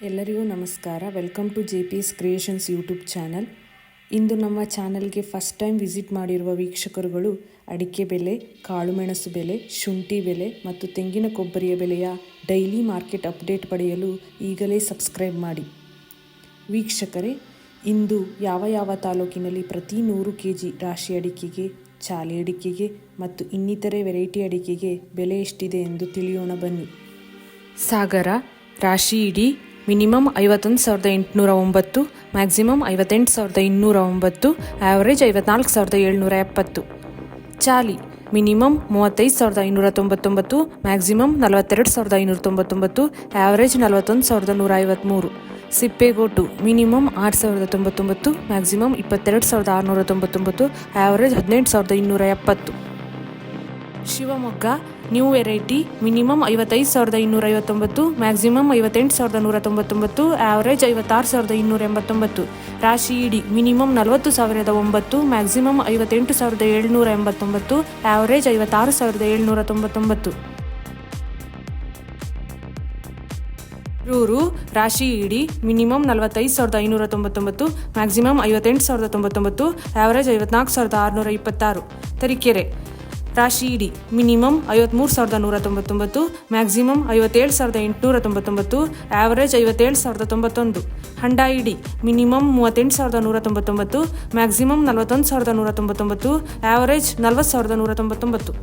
ಎಲ್ಲರಿಗೂ ನಮಸ್ಕಾರ. Welcome to J P S creations YouTube channel ಇಂದು ನಮ್ಮ ಚಾನಲ್ಗೆ ಫಸ್ಟ್ ಟೈಮ್ ವಿಸಿಟ್ ಮಾಡಿರುವ ವೀಕ್ಷಕರುಗಳು ಅಡಿಕೆ ಬೆಲೆ ಕಾಳುಮೆಣಸು ಬೆಲೆ, ಶುಂಠಿ ಬೆಲೆ ಮತ್ತು ತೆಂಗಿನ ಕೊಬ್ಬರಿಯ ಬೆಲೆಯ ಡೈಲಿ ಮಾರ್ಕೆಟ್ ಅಪ್ಡೇಟ್ ಪಡೆಯಲು ಈಗಲೇ ಸಬ್ಸ್ಕ್ರೈಬ್ ಮಾಡಿ. ವೀಕ್ಷಕರೇ, ಇಂದು ಯಾವ ಯಾವ ತಾಲೂಕಿನಲ್ಲಿ ಪ್ರತಿ ನೂರು ಕೆ ಜಿ ರಾಶಿ ಅಡಿಕೆಗೆ, ಚಾಲಿ ಅಡಿಕೆಗೆ ಮತ್ತು ಇನ್ನಿತರೆ ವೆರೈಟಿ ಅಡಿಕೆಗೆ ಬೆಲೆ ಎಷ್ಟಿದೆ ಎಂದು ತಿಳಿಯೋಣ ಬನ್ನಿ. ಸಾಗರ, ರಾಶಿ ಇಡಿ ಮಿನಿಮಮ್ ಐವತ್ತೊಂದು ಸಾವಿರದ ಎಂಟುನೂರ ಒಂಬತ್ತು ಮ್ಯಾಕ್ಸಿಮಮ್ ಐವತ್ತೆಂಟು ಸಾವಿರದ ಇನ್ನೂರ ಒಂಬತ್ತು ಆ್ಯಾವ್ರೇಜ್ ಐವತ್ನಾಲ್ಕು ಸಾವಿರದ ಏಳ್ನೂರ ಎಪ್ಪತ್ತು. ಚಾಲಿ ಮಿನಿಮಮ್ ಮೂವತ್ತೈದು ಸಾವಿರದ ಐನೂರ ತೊಂಬತ್ತೊಂಬತ್ತು ಮ್ಯಾಕ್ಸಿಮಮ್ ನಲವತ್ತೆರಡು ಸಾವಿರದ ಐನೂರ ತೊಂಬತ್ತೊಂಬತ್ತು ಆ್ಯಾವ್ರೇಜ್ ನಲವತ್ತೊಂದು ಸಾವಿರದ ನೂರ ಐವತ್ತ್ಮೂರು ಸಿಪ್ಪೆಗೋಟು ಮಿನಿಮಮ್ ಆರು ಸಾವಿರದ ತೊಂಬತ್ತೊಂಬತ್ತು ಮ್ಯಾಕ್ಸಿಮಮ್ ಇಪ್ಪತ್ತೆರಡು ಸಾವಿರದ ಆರುನೂರ ತೊಂಬತ್ತೊಂಬತ್ತು ಆ್ಯಾವ್ರೇಜ್ ಹದಿನೆಂಟು ಸಾವಿರದ ಇನ್ನೂರ ಎಪ್ಪತ್ತು. ಶಿವಮೊಗ್ಗ ನ್ಯೂ ವೆರೈಟಿ ಮಿನಿಮಮ್ ಐವತ್ತೈದು ಸಾವಿರದ ಇನ್ನೂರ ಐವತ್ತೊಂಬತ್ತು ಮ್ಯಾಕ್ಸಿಮಮ್ ಐವತ್ತೆಂಟು ಸಾವಿರದ ನೂರ ತೊಂಬತ್ತೊಂಬತ್ತು ಆವರೇಜ್ ಐವತ್ತಾರು ಸಾವಿರದ ಇನ್ನೂರ ಎಂಬತ್ತೊಂಬತ್ತು. ರಾಶಿ ಇಡಿ ಮಿನಿಮಮ್ ನಲವತ್ತು ಸಾವಿರದ ಒಂಬತ್ತು ಮ್ಯಾಕ್ಸಿಮಮ್ ಐವತ್ತೆಂಟು ಸಾವಿರದ ಏಳ್ನೂರ ಎಂಬತ್ತೊಂಬತ್ತು ಆವರೇಜ್ ಐವತ್ತಾರು ಸಾವಿರದ ಏಳ್ನೂರ ತೊಂಬತ್ತೊಂಬತ್ತು. ರೂರು, ರಾಶಿ ಇಡಿ ಮಿನಿಮಮ್ ನಲವತ್ತೈದು ಸಾವಿರದ ಐನೂರ ತೊಂಬತ್ತೊಂಬತ್ತು ಮ್ಯಾಕ್ಸಿಮಮ್ ಐವತ್ತೆಂಟು ಸಾವಿರದ ತೊಂಬತ್ತೊಂಬತ್ತು ಆವರೇಜ್ ಐವತ್ನಾಲ್ಕು ಸಾವಿರದ ಆರುನೂರ ಇಪ್ಪತ್ತಾರು. ತರೀಕೆರೆ ರಾಶಿ ಇಡಿ. ಮಿನಿಮಮ್ ಐವತ್ತ್ಮೂರು ಸಾವಿರದ ನೂರ ತೊಂಬತ್ತೊಂಬತ್ತು ಮ್ಯಾಕ್ಸಿಮಮ್ ಐವತ್ತೇಳು ಸಾವಿರದ ಎಂಟುನೂರ ತೊಂಬತ್ತೊಂಬತ್ತು ಆವರೇಜ್ ಐವತ್ತೇಳು ಸಾವಿರದ ತೊಂಬತ್ತೊಂದು. ಹಂಡ ಇಡಿ. ಮಿನಿಮಮ್ ಮೂವತ್ತೆಂಟು ಸಾವಿರದ ನೂರ ತೊಂಬತ್ತೊಂಬತ್ತು ಮ್ಯಾಕ್ಸಿಮಮ್ ನಲವತ್ತೊಂದು ಸಾವಿರದ ನೂರ ತೊಂಬತ್ತೊಂಬತ್ತು ಆವರೇಜ್ ನಲವತ್ತು ಸಾವಿರದ ನೂರ ತೊಂಬತ್ತೊಂಬತ್ತು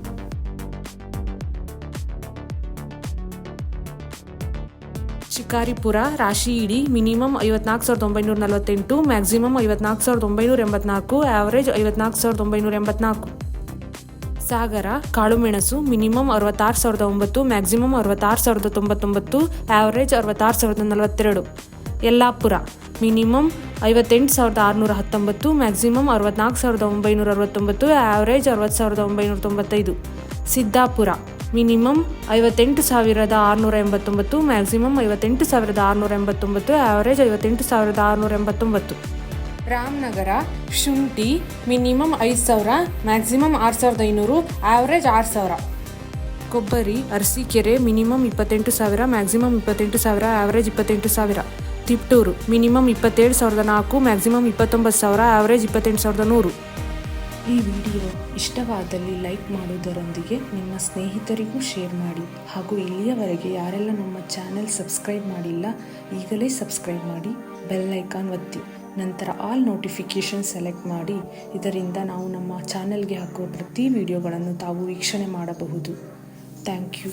ಶಿಕಾರಿಪುರ ರಾಶಿ ಇಡಿ. ಮಿನಿಮಮ್ ಐವತ್ನಾಲ್ಕು ಸಾವಿರದ ಒಂಬೈನೂರ ನಲವತ್ತೆಂಟು, ಮ್ಯಾಕ್ಸಿಮಮ್ ಐವತ್ನಾಲ್ಕು ಸಾವಿರದ ಒಂಬೈನೂರ ಎಂಬತ್ನಾಲ್ಕು, ಆವರೇಜ್ ಐವತ್ನಾಲ್ಕು ಸಾವಿರದ ಒಂಬೈನೂರ ಎಂಬತ್ನಾಲ್ಕು. ಸಾಗರ ಕಾಳುಮೆಣಸು ಮಿನಿಮಮ್ ಅರವತ್ತಾರು ಸಾವಿರದ ಒಂಬತ್ತು, ಮ್ಯಾಕ್ಸಿಮಮ್ ಅರವತ್ತಾರು ಸಾವಿರದ ತೊಂಬತ್ತೊಂಬತ್ತು ಆ್ಯಾವ್ರೇಜ್ ಅರವತ್ತಾರು ಸಾವಿರದ ನಲವತ್ತೆರಡು. ಯಲ್ಲಾಪುರ, ಮಿನಿಮಮ್ ಐವತ್ತೆಂಟು ಸಾವಿರದ ಆರುನೂರ ಹತ್ತೊಂಬತ್ತು, ಮ್ಯಾಕ್ಸಿಮಮ್ ಅರವತ್ನಾಲ್ಕು ಸಾವಿರದ ಒಂಬೈನೂರ ಅರವತ್ತೊಂಬತ್ತು ಆ್ಯಾವ್ರೇಜ್ ಅರವತ್ತು ಸಾವಿರದ ಒಂಬೈನೂರ ತೊಂಬತ್ತೈದು. ಸಿದ್ದಾಪುರ, ಮಿನಿಮಮ್ ಐವತ್ತೆಂಟು ಸಾವಿರದ ಆರುನೂರ ಎಂಬತ್ತೊಂಬತ್ತು, ಮ್ಯಾಕ್ಸಿಮಮ್ ಐವತ್ತೆಂಟು ಸಾವಿರದ ಆರುನೂರ ಎಂಬತ್ತೊಂಬತ್ತು ಆ್ಯಾವ್ರೇಜ್ ಐವತ್ತೆಂಟು ಸಾವಿರದ ಆರುನೂರ ಎಂಬತ್ತೊಂಬತ್ತು. ರಾಮನಗರ, ಶುಂಠಿ, ಮಿನಿಮಮ್ ಐದು ಸಾವಿರ, ಮ್ಯಾಕ್ಸಿಮಮ್ ಆರು ಸಾವಿರದ ಐನೂರು ಆ್ಯಾವ್ರೇಜ್ ಆರು ಸಾವಿರ. ಕೊಬ್ಬರಿ ಅರಸೀಕೆರೆ ಮಿನಿಮಮ್ ಇಪ್ಪತ್ತೆಂಟು ಸಾವಿರ, ಮ್ಯಾಕ್ಸಿಮಮ್ ಇಪ್ಪತ್ತೆಂಟು ಸಾವಿರ ಆ್ಯಾವ್ರೇಜ್ ಇಪ್ಪತ್ತೆಂಟು ಸಾವಿರ. ತಿಪ್ಟೂರು, ಮಿನಿಮಮ್ ಇಪ್ಪತ್ತೇಳು ಸಾವಿರದ ನಾಲ್ಕು, ಮ್ಯಾಕ್ಸಿಮಮ್ ಇಪ್ಪತ್ತೊಂಬತ್ತು ಸಾವಿರ ಆ್ಯಾವ್ರೇಜ್ ಇಪ್ಪತ್ತೆಂಟು ಸಾವಿರದ ನೂರು. ಈ ವಿಡಿಯೋ ಇಷ್ಟವಾದಲ್ಲಿ ಲೈಕ್ ಮಾಡುವುದರೊಂದಿಗೆ ನಿಮ್ಮ ಸ್ನೇಹಿತರಿಗೂ ಶೇರ್ ಮಾಡಿ ಹಾಗೂ ಇಲ್ಲಿಯವರೆಗೆ ಯಾರೆಲ್ಲ ನಮ್ಮ ಚಾನೆಲ್ ಸಬ್ಸ್ಕ್ರೈಬ್ ಮಾಡಿಲ್ಲ, ಈಗಲೇ ಸಬ್ಸ್ಕ್ರೈಬ್ ಮಾಡಿ, ಬೆಲ್ ಐಕಾನ್ ಒತ್ತಿ. ನಂತರ ಆಲ್ ನೋಟಿಫಿಕೇಷನ್ ಸೆಲೆಕ್ಟ್ ಮಾಡಿ, ಇದರಿಂದ ನಾವು ನಮ್ಮ ಚಾನೆಲ್ಗೆ ಹಾಕುವ ಪ್ರತಿ ವಿಡಿಯೋಗಳನ್ನು ತಾವು ವೀಕ್ಷಣೆ ಮಾಡಬಹುದು. Thank you